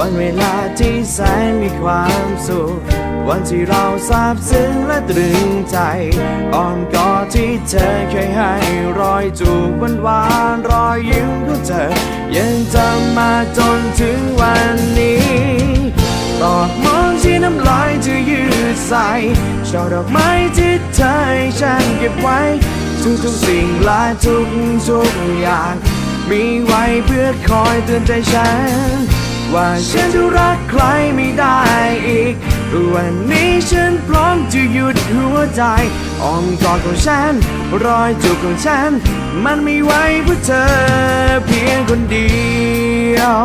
วันเวลาที่แสนมีความสุข วันที่เราซาบซึ้งและตรึงใจอ้อมกอดที่เธอเคยให้รอยจูบหวานหวานๆรอยยิ้มของเธอ ยังจำมาจนถึงวันนี้ตอกมองที่น้ำลายที่ยืดใส่ช่อดอกไม้ที่เธอให้ฉันเก็บไว้ ทุกๆสิ่งและทุกทุกอย่าง มีไว้เพื่อคอยเตือนใจฉัน ว่าฉันจะรักใครไม่ได้อีก วันนี้ฉันพร้อมจะหยุดหัวใจอ้อมกอดของฉัน รอยจูบของฉัน มันไมีไว้เพื่อเธอเพียงคนเดียว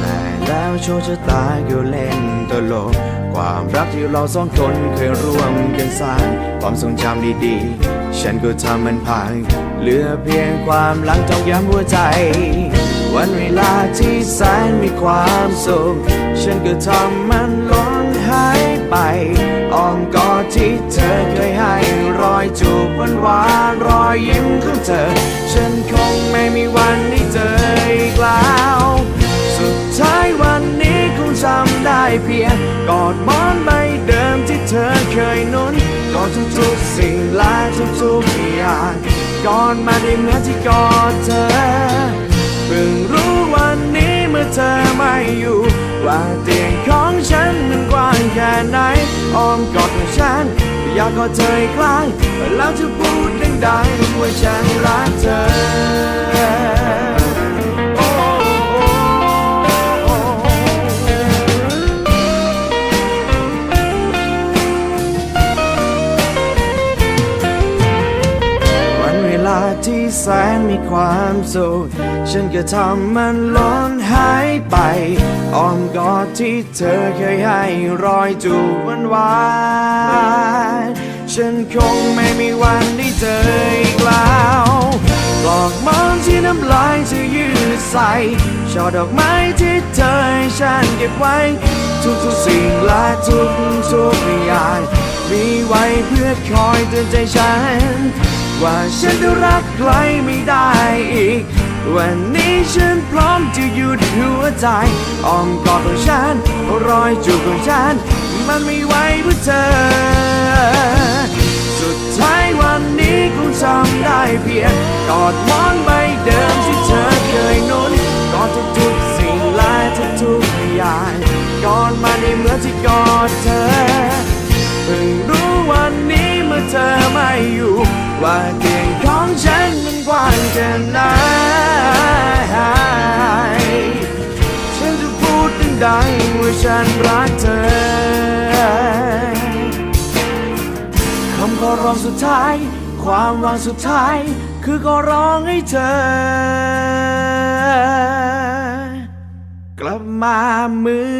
แต่แล้วโชคชะตาก็เล่นตลก ความรักที่เราสองคนเคยร่วมกันสร้าง ความทรงจำดีๆ ฉันก็ทำมันพัง เหลือเพียงความหลังจองย้ำหัวใจ วันเวลาที่แสนมีความสุข ฉันก็ทำมันล้นหายไปอ้อมกอดที่เธอเคยให้รอยจูบหวานหวานรอยยิ้มของเธอ ฉันคงไม่มีวันได้เจออีกแล้วสุดท้ายวันนี้คงจำได้เพียงกอดมอนใบเดิมที่เธอเคยนุนกอดทุกๆสิ่งและ ทุกๆอย่างกอดมาได้เหมือนที่กอดเธอเพิ่งรู้วันนี้เมื่อเธอไม่อยู่ ว่าเตียงของฉันมันกว้างแค่ไหนอ้อมกอดของฉัน อยากกอดเธออีกครั้งแล้วจะพูดดังๆว่าฉันรักเธอ ที่แสนมีความสุข ฉันก็ทำมันล้นหายไปอ้อมกอดที่เธอเคยให้รอยจูบหวานหวานฉันคงไม่มีวันได้เจออีกแล้วกลอกมองที่น้ำลายจะยืดใส่ช่อดอกไม้ที่เธอให้ฉันเก็บไว้ ทุกๆสิ่งและทุกๆอย่างมีไว้เพื่อคอยเตือนใจฉัน ว่าฉันจะรักใครไม่ได้อีก วันนี้ฉันพร้อมจะหยุดหัวใจอ้อมกอดของฉันรอยจูบของฉัน มันไม่ไหวเพื่อเธอ สุดท้ายวันนี้คงจำได้เพียงกอดมอนใบเดิมที่เธอเคยนุนกอดทุกๆสิ่งและทุกๆอย่างกอดมาในเหมือนที่กอดเธอเพิ่งรู้วันนี้เมื่อเธอไม่อยู่ ว่าเตียงของฉันมันกว้างแค่ไหนฉันจะพูดดังๆว่าฉันรักเธอคำขอร้องสุดท้าย ความหวังสุดท้าย คือขอร้องให้เธอ กลับมาเหมือน